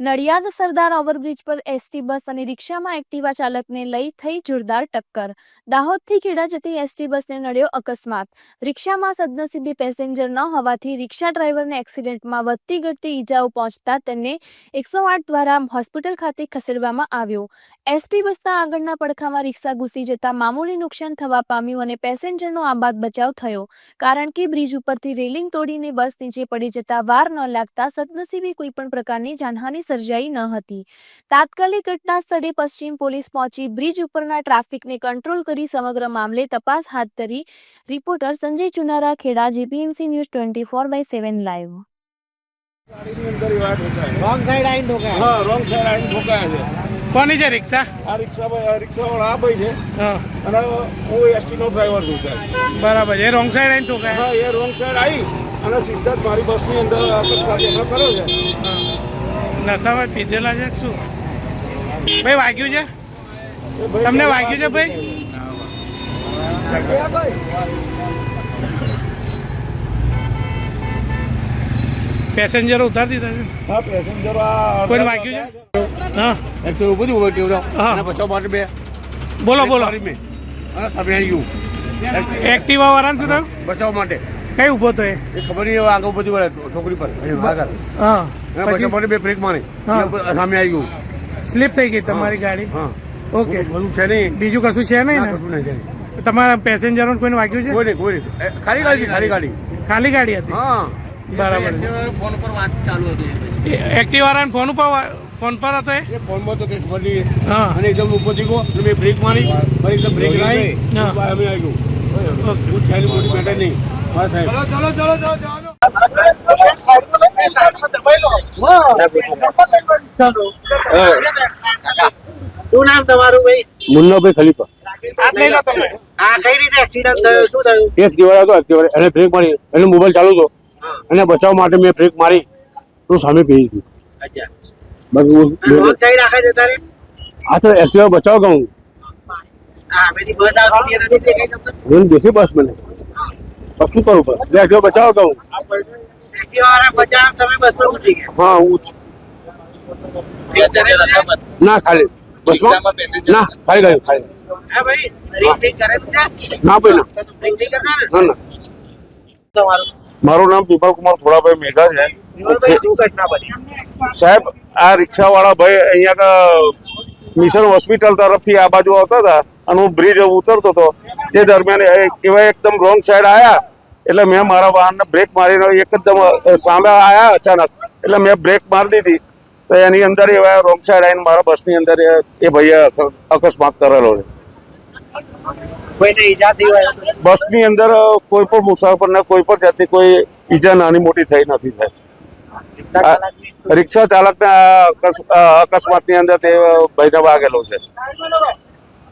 Nadiad Sardar overbridge પર ST bus અને રિક્ષામાં એક્ટિવા ચાલકને લઈ થઈ જોરદાર ટક્કર. દાહોદથી ખેડા જતી એસટી બસને નડ્યો અકસ્માત. રિક્ષામાં સદનસીબે પેસેન્જર ન હોવાથી રિક્ષા ડ્રાઈવરને એક્સિડન્ટમાં વધતી ઘટતી ઈજાઓ પહોંચતા તેમને એકસો દ્વારા હોસ્પિટલ ખાતે ખસેડવામાં આવ્યો. એસટી બસના આગળના પડખામાં રિક્ષા ઘૂસી જતા મામૂલી નુકસાન થવા પામ્યું અને પેસેન્જરનો આબાદ બચાવ થયો. કારણ કે બ્રિજ ઉપરથી રેલિંગ તોડીને બસ નીચે પડી જતા વાર ન લાગતા સદનસીબે કોઈ પણ પ્રકારની જાનહાનિ સર્જાઈ ન હતી. તાત્કાલિક ઘટના સ્થળે પશ્ચિમ પોલીસ પહોંચી બ્રિજ ઉપરના ટ્રાફિકને કંટ્રોલ કરી સમગ્ર મામલે તપાસ હાથ ધરી. Reporter Sanjay Chunara Kheda GPMC news twenty four by seven live. ગાડીની અંદર એવા ઠોકાય. રોંગ સાઈડ આવીને ઠોકાય હા રોંગ સાઈડ આવીને ઠોકાયા છે. કોની છે રિક્ષા? આ રિક્ષા આ રિક્ષાવાળા આ ભાઈ છે. અને હું એસટી નો ડ્રાઈવર છું સાહેબ. બરાબર એ રોંગ સાઈડ આવીને ઠોકાય હા એ રોંગ સાઈડ આવી અને સીધા જ મારી બસની અંદર અકસ્માત એમનો કર્યો છે. નશામાં પીધેલા છે શું? ભાઈ વાગ્યું છે? તમને વાગ્યું છે ભાઈ? પેસેન્જરો ઉતાર દીધા છે? હા પેસેન્જરો આ કોઈને વાગ્યું છે? હા. એકસો બધું હોય કેવડો. અને બચાવ માટે બે બોલો બોલો. અને સામે આવી ગયું. એક્ટિવા વાળાને શું થયું? બચાવ માટે. કઈ ઊભો તો એ? એ ખબર નહીં આગળ બધું વળે છોકરી પર. આગળ હા પછી મને બે બ્રેક મારી. સામે આવી ગયું. સ્લીપ થઈ ગઈ તમારી ગાડી? હા. ઓકે બધું છે નહીં. બીજું કશું છે નહીં નહીં કશું નહીં તમારા પેસેન્જરોને કોઈને વાગ્યું છે? કોઈ નહીં કોઈ નહીં. ખાલી ગાડી ખાલી ગાડી. ખાલી ગાડી હતી? હા. બરાબર. ફોન પર વાત ચાલુ હતી. એક્ટિવ વાળાને ફોન ઉપર ફોન પર હતો એ? ફોન ફોનમાં તો કઈ ખબર નહીં. હા. અને એકદમ ઉપરથી ગયો અને મેં બ્રેક મારી ફરી એકદમ બ્રેક લાવી અમે આવી ગયું. હું છેલ્લી મોટી મેટર નહીં હા સાહેબ ચલો ચલો ચલો ચલો શું નામ તમારું ભાઈ? મુન્નાભાઈ ખલીફા. આ કઈ રીતે એક્સિડન્ટ થયો? શું થયું? એક હતો એક એને બ્રેક મારી. એનો મોબાઈલ ચાલુ હતો. અને બચાવ માટે મેં બ્રેક મારી. તો સામે પી ગયું હું તો એક્ટિવા બચાવ કહું. દેખી બસ મને. બસ શું કરું પણ? બે જો બચાવ કહું વાળા હા હું ના ખાલી. બસમાં ના ખાલી ગયું ખાલી. ના? ભાઈ ના. ને મારું નામ વિમલ કુમાર થોડાભાઈ મેઘા છે. સાહેબ આ રિક્ષાવાળા ભાઈ અહીંયા મિશન હોસ્પિટલ તરફથી આ બાજુ આવતા હતા અને હું બ્રિજ ઉતરતો હતો. તે દરમિયાન એવા એકદમ રોંગ સાઈડ આવ્યા એટલે મેં મારા વાહનને બ્રેક મારીને એકદમ સામે આવ્યા અચાનક. એટલે મેં બ્રેક મારી દીધી. તો એની અંદર એવા રોંગ સાઈડ આવીને મારા બસની અંદર એ ભાઈએ અકસ્માત કરેલો છે? બસની અંદર કોઈ પણ મુસાફરને કોઈ પણ જાતની કોઈ ઈજા નાની મોટી થઈ નથી થઈ રિક્ષા ચાલકની? અકસ્માતની અંદર તે ભાઈને વાગેલો છે.